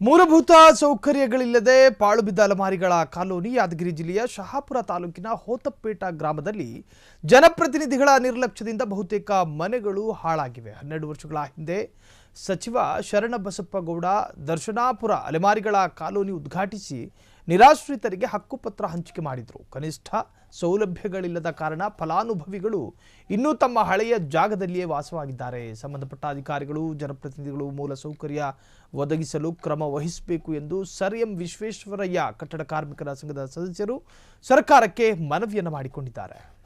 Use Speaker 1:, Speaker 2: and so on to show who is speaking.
Speaker 1: ಮೂಲಭೂತ ಸೌಕರ್ಯಗಳಿಲ್ಲದೆ ಪಾಳುಬಿದ್ದ ಅಲಮಾರಿಗಳ ಕಾಲೋನಿ ಯಾದಗಿರಿ ಜಿಲ್ಲೆಯ ಶಹಾಪುರ ತಾಲೂಕಿನ ಹೋತಪೇಟ ಗ್ರಾಮದಲ್ಲಿ ಜನಪ್ರತಿನಿಧಿಗಳ ನಿರ್ಲಕ್ಷ್ಯದಿಂದ ಬಹುತೇಕ ಮನೆಗಳು ಹಾಳಾಗಿವೆ. ಹನ್ನೆರಡು ವರ್ಷಗಳ ಹಿಂದೆ ಸಚಿವ ಶರಣಬಸಪ್ಪಗೌಡ ದರ್ಶನಾಪುರ ಅಲೆಮಾರಿಗಳ ಕಾಲೋನಿ ಉದ್ಘಾಟಿಸಿ ನಿರಾಶ್ರಿತರಿಗೆ ಹಕ್ಕುಪತ್ರ ಹಂಚಿಕೆ ಮಾಡಿದರು. ಕನಿಷ್ಠ ಸೌಲಭ್ಯಗಳಿಲ್ಲದ ಕಾರಣ ಫಲಾನುಭವಿಗಳು ಇನ್ನೂ ತಮ್ಮ ಹಳೆಯ ಜಾಗದಲ್ಲಿಯೇ ವಾಸವಾಗಿದ್ದಾರೆ. ಸಂಬಂಧಪಟ್ಟ ಅಧಿಕಾರಿಗಳು, ಜನಪ್ರತಿನಿಧಿಗಳು ಮೂಲಸೌಕರ್ಯ ಒದಗಿಸಲು ಕ್ರಮ ವಹಿಸಬೇಕು ಎಂದು ಸರ್ ಎಂ ವಿಶ್ವೇಶ್ವರಯ್ಯ, ಕಟ್ಟಡ ಕಾರ್ಮಿಕರ ಸಂಘದ ಸದಸ್ಯರು ಸರ್ಕಾರಕ್ಕೆ ಮನವಿಯನ್ನು ಮಾಡಿಕೊಂಡಿದ್ದಾರೆ.